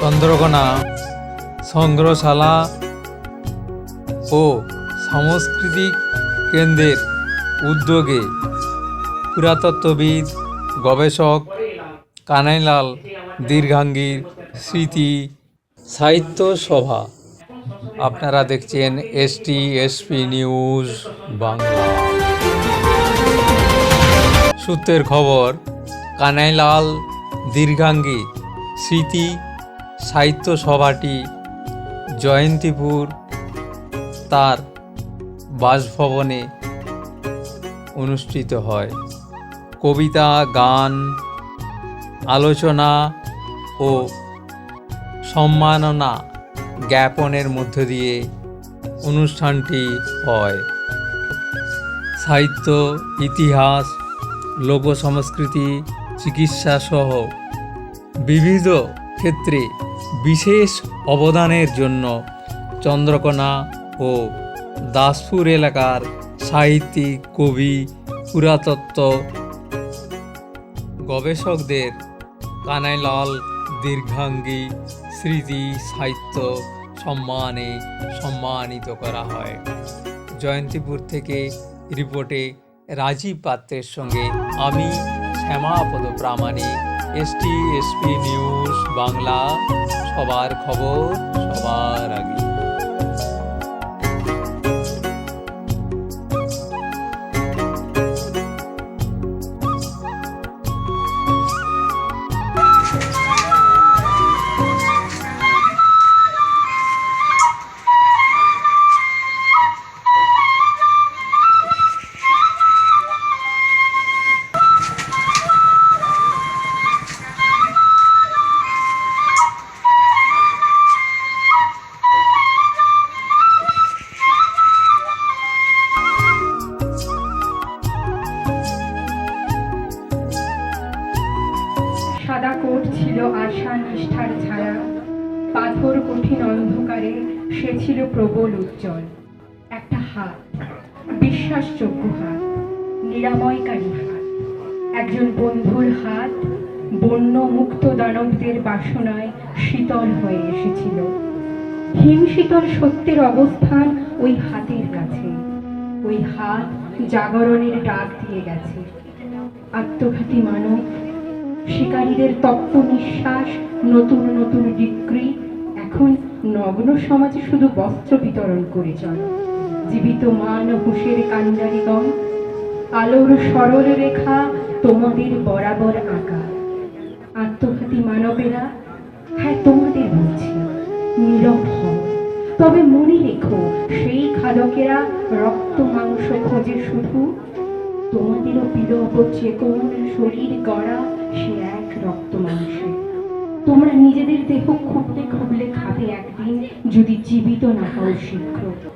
চন্দ্রকোনা, সংগ্রহশালা ও সাংস্কৃতিক কেন্দ্রের উদ্যোগে পুরাতত্ত্ববিদ, গবেষক কানাইলাল দীর্ঘাঙ্গীর স্মৃতি সাহিত্য সভা। আপনারা দেখছেন এসটি এসপি নিউজ বাংলা। সূত্রের খবর, কানাইলাল দীর্ঘাঙ্গী স্মৃতি সাহিত্য সভাটি জয়ন্তীপুর তার বাসভবনে অনুষ্ঠিত হয়। কবিতা, গান, আলোচনা ও সম্মাননা জ্ঞাপনের মধ্য দিয়ে অনুষ্ঠানটি হয়। সাহিত্য, ইতিহাস লোক সংস্কৃতি চিকিৎসা সহ বিবিধ ক্ষেত্রে বিশেষ অবদানের জন্য চন্দ্রকোনা ও দাসপুর এলাকার সাহিত্যিক, কবি, পুরাতত্ত্ব গবেষকদের কানাইলাল, দীর্ঘাঙ্গী স্মৃতি, সাহিত্য সম্মানে সম্মানিত করা হয়। জয়ন্তীপুর থেকে রিপোর্টে রাজীব পাত্রের সঙ্গে আমি Shyamapada Pramanik. ST SP news Bangla সবার খবর সবার আগে। ছিল আশা নিষ্ঠার ছায়া। পাথর কঠিন অন্ধকারে সে ছিল প্রবল উজ্জ্বল। একটা হাত, বিশ্বাসযোগ্য হাত, নিরাময়কারী হাত। একজন বন্ধুর হাত বন্য মুক্ত দানবদের বাসনায় শীতল হয়ে এসেছিল। হিমশীতল সত্যের অবস্থান ওই হাতের কাছে। ওই হাত জাগরণের ডাক দিয়ে গেছে। আত্মঘাতী মানব শিকারীদের তপ্ত নিঃশ্বাস, নতুন নতুন ডিগ্রি এখন নগ্ন সমাজে শুধু বস্ত্র বিতরণ করে চলে। জীবিত মান হুঁশের কান্ডারিগম আলোর সরল রেখা তোমাদের বরাবর আঁকা। আত্মঘাতী মানবেরা হ্যাঁ তোমাদের বলছি, নীরব তবে মনে রেখো, সেই খাদকেরা রক্ত মাংস খোঁজে শুধু তোমাদেরও বিলোপ কোন শরীর গড়া, সে এক রক্ত মাংসে। তোমরা নিজেদের দেহ খুবলে খুবলে খাবে একদিন, যদি জীবিত না হও শীঘ্র।